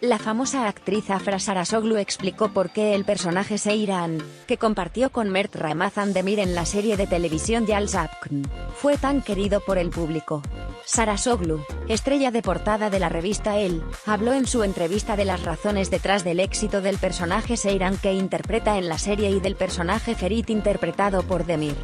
La famosa actriz Afra Sarasoglu explicó por qué el personaje Seiran, que compartió con Mert Ramazan Demir en la serie de televisión Yal fue tan querido por el público. Sarasoglu, estrella de portada de la revista El, habló en su entrevista de las razones detrás del éxito del personaje Seiran que interpreta en la serie y del personaje Ferit interpretado por Demir.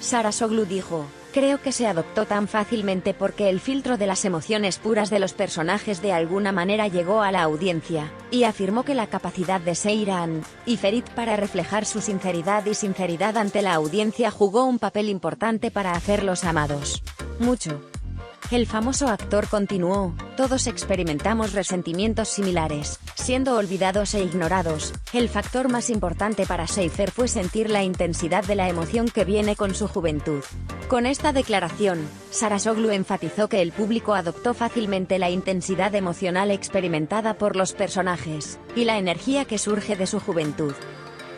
Sarasoglu dijo, Creo que se adoptó tan fácilmente porque el filtro de las emociones puras de los personajes de alguna manera llegó a la audiencia, y afirmó que la capacidad de Seiran y Ferit para reflejar su sinceridad y sinceridad ante la audiencia jugó un papel importante para hacerlos amados. Mucho. El famoso actor continuó, todos experimentamos resentimientos similares, siendo olvidados e ignorados. El factor más importante para Seifer fue sentir la intensidad de la emoción que viene con su juventud. Con esta declaración, Sarasoglu enfatizó que el público adoptó fácilmente la intensidad emocional experimentada por los personajes, y la energía que surge de su juventud.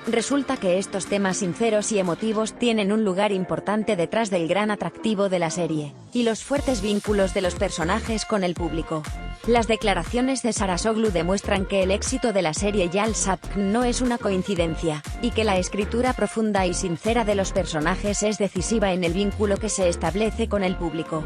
Resulta que estos temas sinceros y emotivos tienen un lugar importante detrás del gran atractivo de la serie, y los fuertes vínculos de los personajes con el público. Las declaraciones de Sarasoglu demuestran que el éxito de la serie Yal Sapk no es una coincidencia, y que la escritura profunda y sincera de los personajes es decisiva en el vínculo que se establece con el público.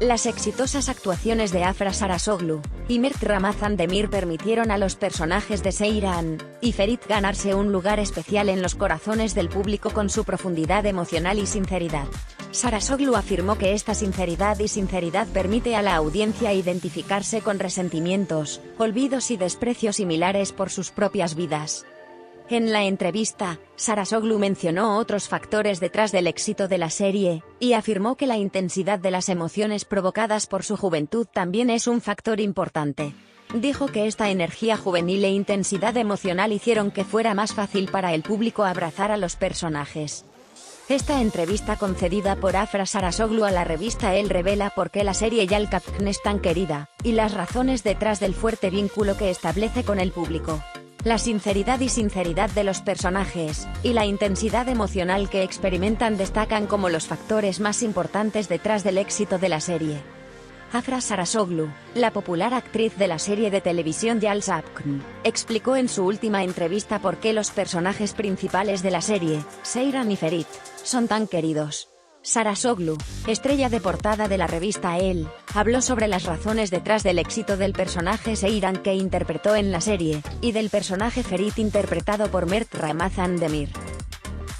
Las exitosas actuaciones de Afra Sarasoglu y Mert Ramazan Demir permitieron a los personajes de Seiran y Ferit ganarse un lugar especial en los corazones del público con su profundidad emocional y sinceridad. Sarasoglu afirmó que esta sinceridad y sinceridad permite a la audiencia identificarse con resentimientos, olvidos y desprecios similares por sus propias vidas. En la entrevista, Sarasoglu mencionó otros factores detrás del éxito de la serie, y afirmó que la intensidad de las emociones provocadas por su juventud también es un factor importante. Dijo que esta energía juvenil e intensidad emocional hicieron que fuera más fácil para el público abrazar a los personajes. Esta entrevista concedida por Afra Sarasoglu a la revista El revela por qué la serie Yalkapkn es tan querida, y las razones detrás del fuerte vínculo que establece con el público la sinceridad y sinceridad de los personajes, y la intensidad emocional que experimentan destacan como los factores más importantes detrás del éxito de la serie. Afra Sarasoglu, la popular actriz de la serie de televisión Yal Sapkn, explicó en su última entrevista por qué los personajes principales de la serie, Seiran y Ferit, son tan queridos. Sarasoglu, estrella de portada de la revista Elle, habló sobre las razones detrás del éxito del personaje Seiran que interpretó en la serie, y del personaje Ferit interpretado por Mert Ramazan Demir.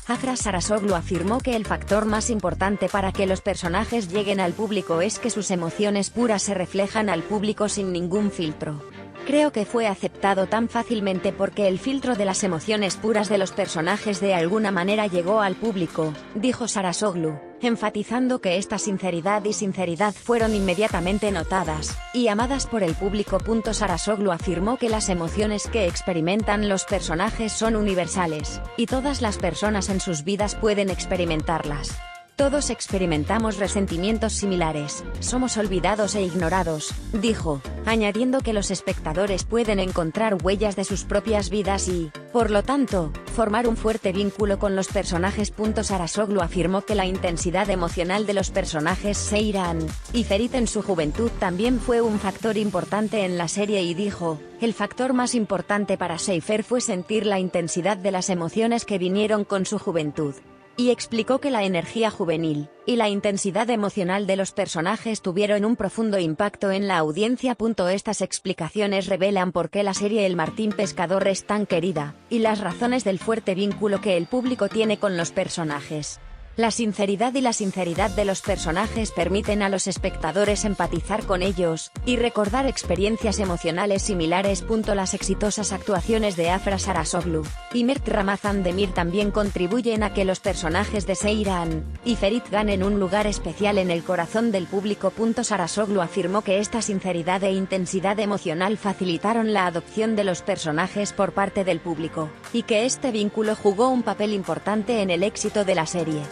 Afra Sarasoglu afirmó que el factor más importante para que los personajes lleguen al público es que sus emociones puras se reflejan al público sin ningún filtro. Creo que fue aceptado tan fácilmente porque el filtro de las emociones puras de los personajes de alguna manera llegó al público, dijo Sarasoglu, enfatizando que esta sinceridad y sinceridad fueron inmediatamente notadas y amadas por el público. Sarasoglu afirmó que las emociones que experimentan los personajes son universales, y todas las personas en sus vidas pueden experimentarlas. Todos experimentamos resentimientos similares, somos olvidados e ignorados, dijo, añadiendo que los espectadores pueden encontrar huellas de sus propias vidas y, por lo tanto, formar un fuerte vínculo con los personajes. Sarasoglu afirmó que la intensidad emocional de los personajes Seiran y Ferit en su juventud también fue un factor importante en la serie y dijo, el factor más importante para Seifer fue sentir la intensidad de las emociones que vinieron con su juventud y explicó que la energía juvenil y la intensidad emocional de los personajes tuvieron un profundo impacto en la audiencia. Estas explicaciones revelan por qué la serie El Martín Pescador es tan querida, y las razones del fuerte vínculo que el público tiene con los personajes. La sinceridad y la sinceridad de los personajes permiten a los espectadores empatizar con ellos, y recordar experiencias emocionales similares. Las exitosas actuaciones de Afra Sarasoglu y Mert Ramazan Demir también contribuyen a que los personajes de Seiran y Ferit ganen un lugar especial en el corazón del público. Sarasoglu afirmó que esta sinceridad e intensidad emocional facilitaron la adopción de los personajes por parte del público, y que este vínculo jugó un papel importante en el éxito de la serie.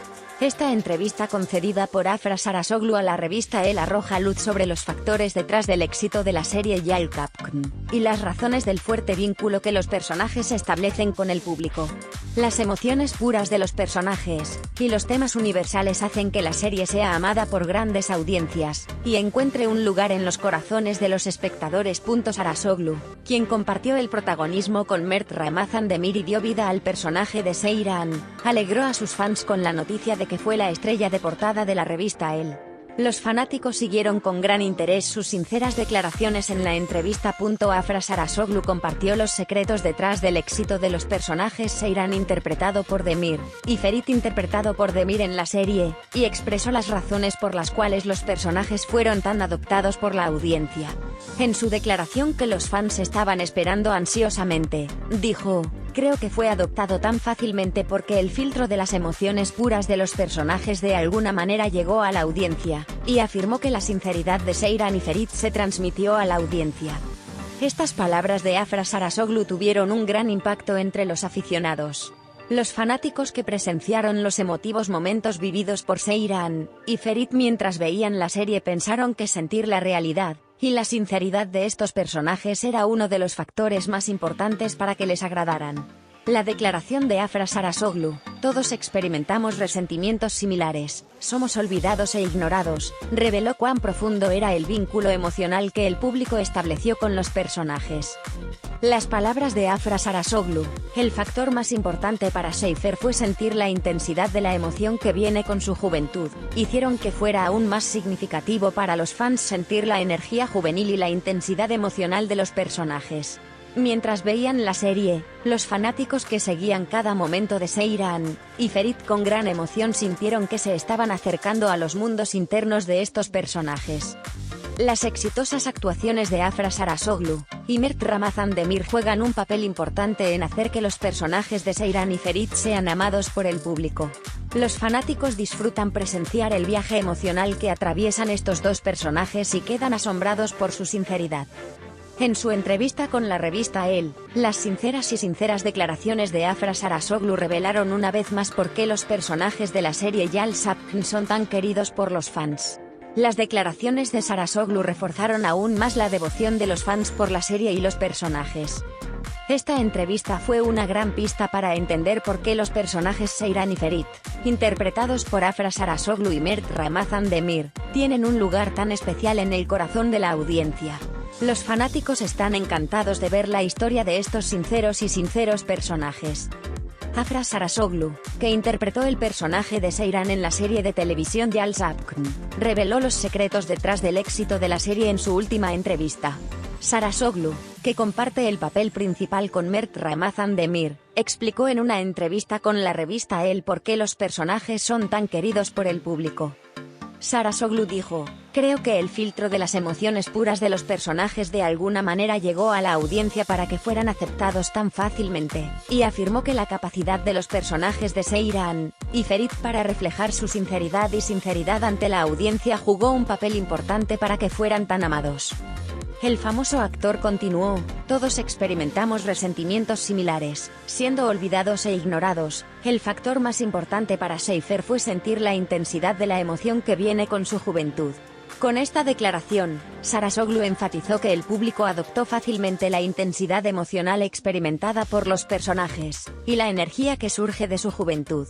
Esta entrevista concedida por Afra Sarasoglu a la revista El arroja luz sobre los factores detrás del éxito de la serie Yale Capcom, y las razones del fuerte vínculo que los personajes establecen con el público. Las emociones puras de los personajes, y los temas universales hacen que la serie sea amada por grandes audiencias, y encuentre un lugar en los corazones de los espectadores. Sarasoglu, quien compartió el protagonismo con Mert Ramazan Demir y dio vida al personaje de Seiran, alegró a sus fans con la noticia de que fue la estrella de portada de la revista El. Los fanáticos siguieron con gran interés sus sinceras declaraciones en la entrevista. Afra Sarasoglu compartió los secretos detrás del éxito de los personajes Seiran interpretado por Demir, y Ferit interpretado por Demir en la serie, y expresó las razones por las cuales los personajes fueron tan adoptados por la audiencia. En su declaración que los fans estaban esperando ansiosamente, dijo, creo que fue adoptado tan fácilmente porque el filtro de las emociones puras de los personajes de alguna manera llegó a la audiencia, y afirmó que la sinceridad de Seiran y Ferit se transmitió a la audiencia. Estas palabras de Afra Sarasoglu tuvieron un gran impacto entre los aficionados. Los fanáticos que presenciaron los emotivos momentos vividos por Seiran y Ferit mientras veían la serie pensaron que sentir la realidad, y la sinceridad de estos personajes era uno de los factores más importantes para que les agradaran. La declaración de Afra Sarasoglu, todos experimentamos resentimientos similares, somos olvidados e ignorados, reveló cuán profundo era el vínculo emocional que el público estableció con los personajes. Las palabras de Afra Sarasoglu, el factor más importante para Seifer fue sentir la intensidad de la emoción que viene con su juventud, hicieron que fuera aún más significativo para los fans sentir la energía juvenil y la intensidad emocional de los personajes. Mientras veían la serie, los fanáticos que seguían cada momento de Seiran y Ferit con gran emoción sintieron que se estaban acercando a los mundos internos de estos personajes. Las exitosas actuaciones de Afra Sarasoglu y Mert Ramazan Demir juegan un papel importante en hacer que los personajes de Seiran y Ferit sean amados por el público. Los fanáticos disfrutan presenciar el viaje emocional que atraviesan estos dos personajes y quedan asombrados por su sinceridad. En su entrevista con la revista El, las sinceras y sinceras declaraciones de Afra Sarasoglu revelaron una vez más por qué los personajes de la serie Yal Sapkn son tan queridos por los fans. Las declaraciones de Sarasoglu reforzaron aún más la devoción de los fans por la serie y los personajes. Esta entrevista fue una gran pista para entender por qué los personajes Seiran y Ferit, interpretados por Afra Sarasoglu y Mert Ramazan Demir, tienen un lugar tan especial en el corazón de la audiencia. Los fanáticos están encantados de ver la historia de estos sinceros y sinceros personajes. Afra Sarasoglu, que interpretó el personaje de Seiran en la serie de televisión Yal Zapkn, reveló los secretos detrás del éxito de la serie en su última entrevista. Sarasoglu, que comparte el papel principal con Mert Ramazan Demir, explicó en una entrevista con la revista El por qué los personajes son tan queridos por el público. Sarasoglu dijo, creo que el filtro de las emociones puras de los personajes de alguna manera llegó a la audiencia para que fueran aceptados tan fácilmente, y afirmó que la capacidad de los personajes de Seiran y Ferit para reflejar su sinceridad y sinceridad ante la audiencia jugó un papel importante para que fueran tan amados. El famoso actor continuó, todos experimentamos resentimientos similares, siendo olvidados e ignorados, el factor más importante para Seifer fue sentir la intensidad de la emoción que viene con su juventud. Con esta declaración, Sarasoglu enfatizó que el público adoptó fácilmente la intensidad emocional experimentada por los personajes, y la energía que surge de su juventud.